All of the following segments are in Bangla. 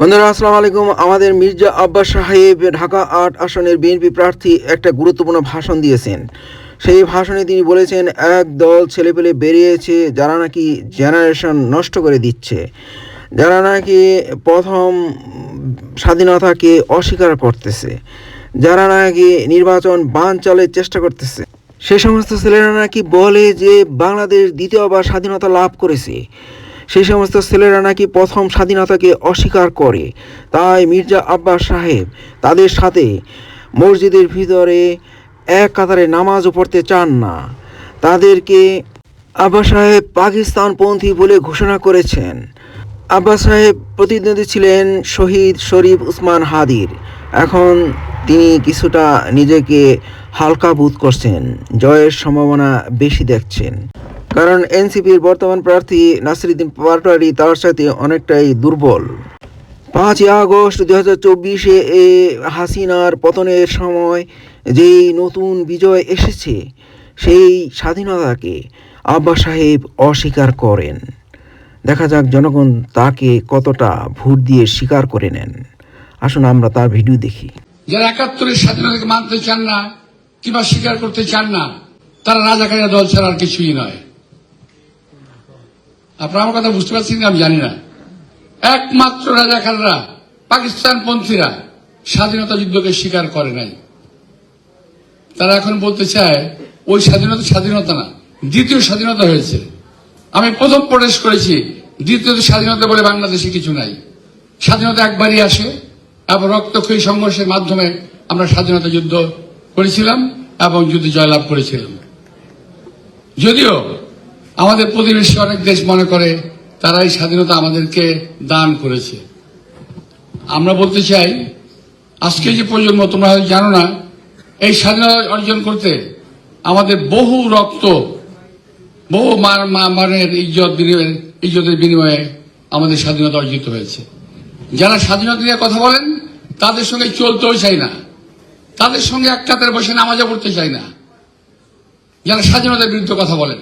বন্ধুরা, আসসালামু আলাইকুম। আমাদের মির্জা আব্বাস সাহেব ঢাকা আট আসনের বিএনপি প্রার্থী একটা গুরুত্বপূর্ণ ভাষণ দিয়েছেন। সেই ভাষণে তিনি বলেছেন, এক দল ছেলেপেলে বেরিয়েছে, যারা নাকি জেনারেশন নষ্ট করে দিচ্ছে। যারা নাকি প্রথম স্বাধীনতাকে অস্বীকার করতেছে। যারা নাকি নির্বাচন বানচালের চেষ্টা করতেছে। সে সমস্ত ছেলেরা নাকি বলে যে, বাংলাদেশ দ্বিতীয়বার স্বাধীনতা লাভ করেছে। সেই সমস্ত ছেলেরা নাকি প্রথম স্বাধীনতাকে অস্বীকার করে। তাই মির্জা আব্বাস সাহেব তাদের সাথে মসজিদের ভিতরে এক কাতারে নামাজও পড়তে চান না। তাদেরকে আব্বাস সাহেব পাকিস্তানপন্থী বলে ঘোষণা করেছেন। আব্বাস সাহেব প্রতিদ্বন্দ্বী ছিলেন শহীদ শরীফ উসমান হাদির। এখন তিনি কিছুটা নিজেকে হালকা বোধ করছেন, জয়ের সম্ভাবনা বেশি দেখছেন। কারণ এনসিপির বর্তমান প্রার্থী নাসিরুদ্দিন পাটোয়ারি তার সাথে অনেকটাই দুর্বল। পাঁচই আগস্ট দু হাজার চব্বিশে এ হাসিনার পতনের সময় যেই নতুন বিজয় এসেছে, সেই স্বাধীনতাকে আব্বা সাহেব অস্বীকার করেন। দেখা যাক জনগণ তাকে কতটা ভোট দিয়ে স্বীকার করে নেন। আসুন আমরা তার ভিডিও দেখি। যারা একাত্তরের স্বাধীনতাকে মানতে চান না কিংবা স্বীকার করতে চান না, তারা রাজাকারীরা দল ছাড়া আর কিছুই নয়। আপনারা আমার কথা বুঝতে পারছেন আমি জানি না। একমাত্র রাজাকাররা পাকিস্তান পন্থীরা স্বাধীনতা যুদ্ধকে স্বীকার করে নাই। তারা এখন বলতে চায়, ওই স্বাধীনতা স্বাধীনতা না, দ্বিতীয় স্বাধীনতা হয়েছে। আমি প্রথম প্রবেশ করেছি, দ্বিতীয় স্বাধীনতা বলে বাংলাদেশে কিছু নাই। স্বাধীনতা একবারই আসে, এবং রক্তক্ষয়ী সংঘর্ষের মাধ্যমে আমরা স্বাধীনতা যুদ্ধ করেছিলাম এবং যুদ্ধে জয়লাভ করেছিলাম। যদিও আমাদের প্রতিবেশী অনেক দেশ মনে করে তারা এই স্বাধীনতা আমাদেরকে দান করেছে। আমরা বলতে চাই, আজকে যে প্রজন্ম, তোমরা হয়তো জানো না, এই স্বাধীনতা অর্জন করতে আমাদের বহু রক্ত, বহু মান মা- মানের ইজ্জত বিনিময়ে, ইজ্জতের বিনিময়ে আমাদের স্বাধীনতা অর্জিত হয়েছে। যারা স্বাধীনতা নিয়ে কথা বলেন, তাদের সঙ্গে চলতেও চাই না। তাদের সঙ্গে এক কাতারে বসে নামাজও পড়তে চাই না। যারা স্বাধীনতার বিরুদ্ধে কথা বলেন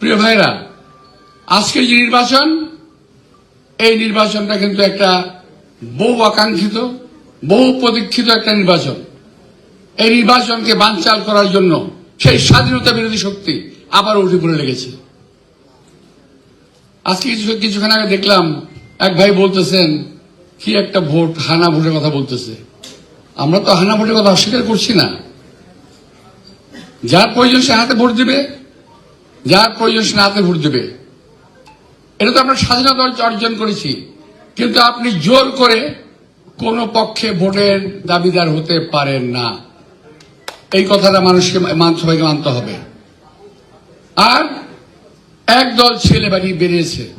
প্রিয় ভাইরা আজকে যে নির্বাচন, এই নির্বাচনটা কিন্তু একটা বহু আকাঙ্ক্ষিত, বহু প্রতীক্ষিত একটা নির্বাচন। এই নির্বাচনকে বানচাল করার জন্য সেই স্বাধীনতা বিরোধী শক্তি আবার উঠে পড়ে লেগেছে। আজকে কিছু কিছুক্ষণ আগে দেখলাম এক ভাই বলতেছেন, কি একটা ভোট, হানা ভোটের কথা বলতেছে। আমরা তো হানা ভোটের কথা অস্বীকার করছি না। যার প্রয়োজন সে হাতে ভোট দিবে। যার প্রয়োজন সে হাতে ভোট দেবে। এটা তো আমরা স্বাধীনতা অর্জন করেছি। কিন্তু আপনি জোর করে কোন পক্ষে ভোটের দাবিদার হতে পারেন না। এই কথাটা মানুষকে মান- সবাইকে মানতে হবে। আর একদল ছেলে বাড়ি বেরিয়েছে।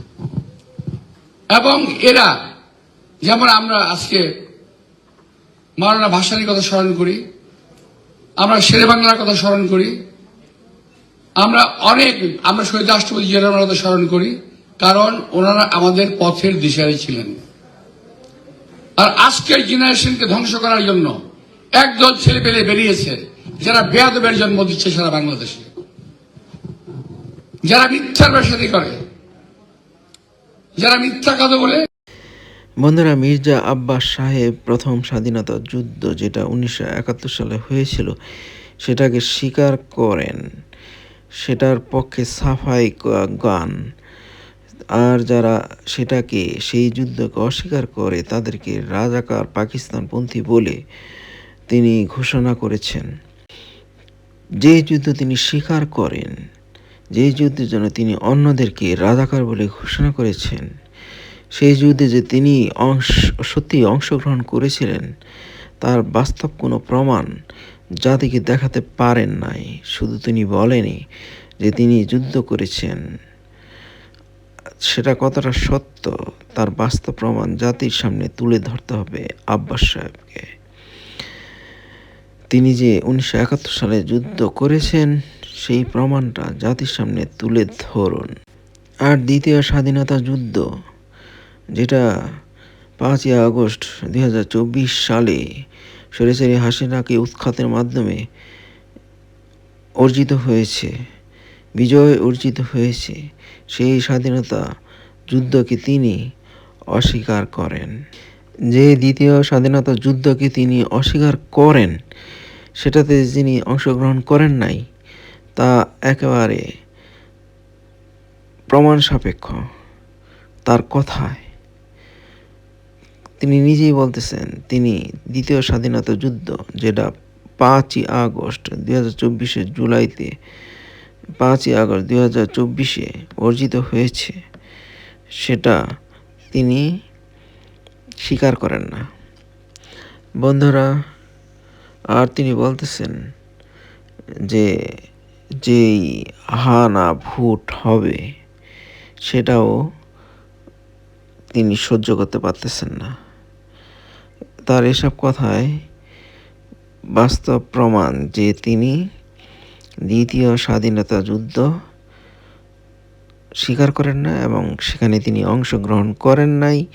এবং এরা, যেমন আমরা আজকে মাওলানা ভাসানির কথা স্মরণ করি, আমরা শেরে বাংলার কথা স্মরণ করি আমরা অনেক, আমরা শহীদ রাষ্ট্রপতি জিয়ার কথা স্মরণ করি, কারণ ওনারা আমাদের পথের দিশারি ছিলেন। আর আজকের জেনারেশনকে ধ্বংস করার জন্য একদল ছেলে পেলে বেরিয়েছে, যারা বেয়াদবের জন্ম দিচ্ছে সারা বাংলাদেশে। যারা মিথ্যার ব্যবসায়ী করে, যারা মিথ্যা কথা বলে। বন্ধুরা, মির্জা আব্বাস সাহেব প্রথম স্বাধীনতা যুদ্ধ যেটা উনিশশো একাত্তর সালে হয়েছিল, সেটাকে স্বীকার করেন। সেটার পক্ষে সাফাই গান। আর যারা সেটাকে সেই যুদ্ধকে অস্বীকার করে, তাদেরকে রাজাকার পাকিস্তানপন্থী বলে তিনি ঘোষণা করেছেন। যে যুদ্ধ তিনি স্বীকার করেন, যে যুদ্ধের জন্য তিনি অন্যদেরকে রাজাকার বলে ঘোষণা করেছেন, সেই যুদ্ধে যে তিনি অংশ সত্যি অংশগ্রহণ করেছিলেন, তার বাস্তব কোনো প্রমাণ জাতিকে দেখাতে পারেন নাই। শুধু তিনি বলেনি যে তিনি যুদ্ধ করেছেন। সেটা কতটা সত্য, তার বাস্তব প্রমাণ জাতির সামনে তুলে ধরতে হবে আব্বাস সাহেবকে। তিনি যে উনিশশো একাত্তর সালে যুদ্ধ করেছেন, সেই প্রমাণটা জাতির সামনে তুলে ধরুন। আর দ্বিতীয় স্বাধীনতা যুদ্ধ, যেটা পাঁচই আগস্ট দুই হাজার চব্বিশ সালে সরেসরি হাসিনাকে উৎখাতের মাধ্যমে অর্জিত হয়েছে, বিজয় অর্জিত হয়েছে, সেই স্বাধীনতা যুদ্ধকে তিনি অস্বীকার করেন। যে দ্বিতীয় স্বাধীনতা যুদ্ধকে তিনি অস্বীকার করেন, সেটাতে যিনি অংশগ্রহণ করেন নাই, তা একেবারে প্রমাণ সাপেক্ষ। তার কথায় তিনি নিজেই বলতেছেন, তিনি দ্বিতীয় স্বাধীনতা যুদ্ধ, যেটা পাঁচই আগস্ট দুই হাজার চব্বিশে জুলাইতে, পাঁচই আগস্ট দুই হাজার চব্বিশে অর্জিত হয়েছে। সেটা তিনি স্বীকার করেন না। বন্ধুরা, আর তিনি বলতেছেন যে, যেই হা না ভোট হবে, সেটাও তিনি সহ্য করতে পারতেছেন না। তার এসব কথায় বাস্তব প্রমাণ যে তিনি দ্বিতীয় স্বাধীনতা যুদ্ধ স্বীকার করেন না এবং সেখানে তিনি অংশগ্রহণ করেন নাই।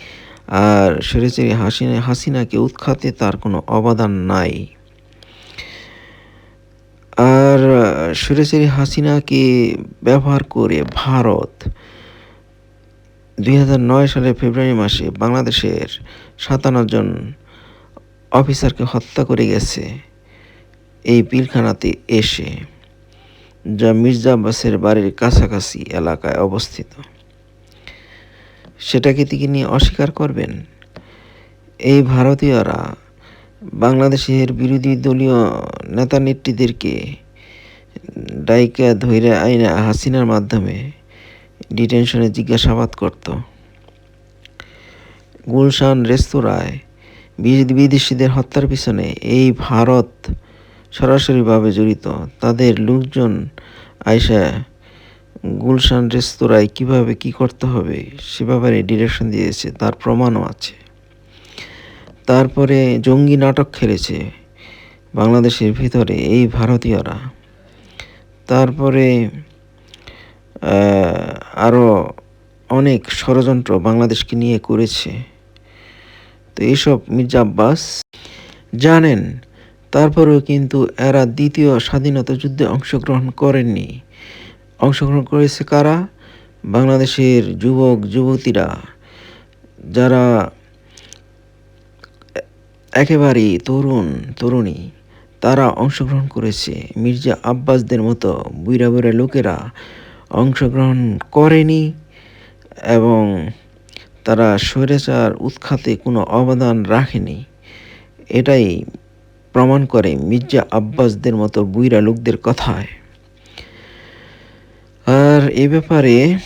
আর সরেচেরি হাসিনা হাসিনাকে উৎখাতে তার কোনো অবদান নাই। আর সরেচেরি হাসিনাকে ব্যবহার করে ভারত দুই সালের ফেব্রুয়ারি মাসে বাংলাদেশের সাতান্ন জন অফিসারকে হত্যা করে গেছে। এই পিলখানাতে এসে যা মির্জা আব্বাসের বাড়ির কাছাকাছি এলাকায় অবস্থিত। সেটাকে তিনি অস্বীকার করবেন। এই ভারতীয়রা বাংলাদেশের বিরোধী দলীয় নেতা নেত্রীদেরকে ডাইকা ধৈরে আইনা হাসিনার মাধ্যমে ডিটেনশনে জিজ্ঞাসাবাদ করত। গুলশান রেস্তোরাঁয় বিদেশিদের হত্যার পিছনে এই ভারত সরাসরিভাবে জড়িত। তাদের লোকজন আয়সা গুলশান রেস্তোরাঁয় কীভাবে কি করতে হবে সে ব্যাপারে ডিরেকশন দিয়েছে, তার প্রমাণও আছে। তারপরে জঙ্গি নাটক খেলেছে বাংলাদেশের ভিতরে এই ভারতীয়রা। তারপরে আরও অনেক ষড়যন্ত্র বাংলাদেশকে নিয়ে করেছে। তো এইসব মির্জা আব্বাস জানেন। তারপরেও কিন্তু এরা দ্বিতীয় স্বাধীনতা যুদ্ধে অংশগ্রহণ করেননি। অংশগ্রহণ করেছে কারা? বাংলাদেশের যুবক, যুবতীরা, যারা একেবারেই তরুণ, তরুণী, তারা অংশগ্রহণ করেছে। মির্জা আব্বাসদের মতো বুড়া বুড়া লোকেরা অংশগ্রহণ করেনি এবং তারা স্বৈরাচার উৎখাতে কোনো অবদান রাখেনি। এটাই প্রমাণ করে মির্জা আব্বাসদের মতো বুইরা লোকদের কথায়। আর এ ব্যাপারে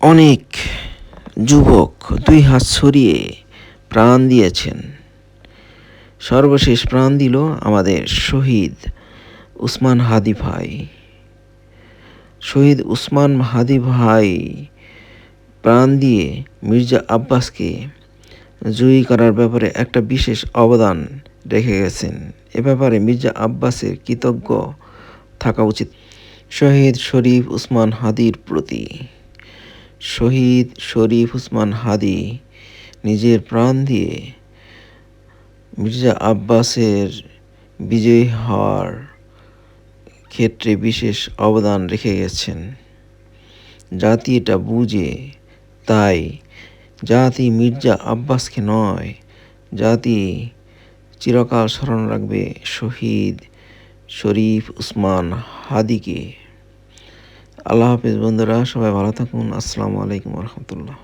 অনেক যুবক দুই হাত ছড়িয়ে প্রাণ দিয়েছেন। সর্বশেষ প্রাণ দিল আমাদের শহীদ উসমান হাদি ভাই। শহীদ উসমান হাদি ভাই প্রাণ দিয়ে মির্জা আব্বাসকে জয়ী করার ব্যাপারে একটা বিশেষ অবদান রেখে গেছেন। এ ব্যাপারে মির্জা আব্বাসের কৃতজ্ঞ থাকা উচিত। শহীদ শরীফ উসমান হাদির প্রতি। শহীদ শরীফ উসমান হাদি নিজের প্রাণ দিয়ে মির্জা আব্বাসের বিজয়ী হওয়ার ক্ষেত্রে বিশেষ অবদান রেখে গেছেন। জাতি এটা বুঝে, তাই জাতি মির্জা আব্বাসকে নয়, জাতি চিরকাল স্মরণ রাখবে শহীদ শরীফ উসমান হাদিকে। আল্লাহ হাফিজ বন্ধুরা, সবাই ভালো থাকুন। আসসালামু আলাইকুম রহমতুল্লাহ।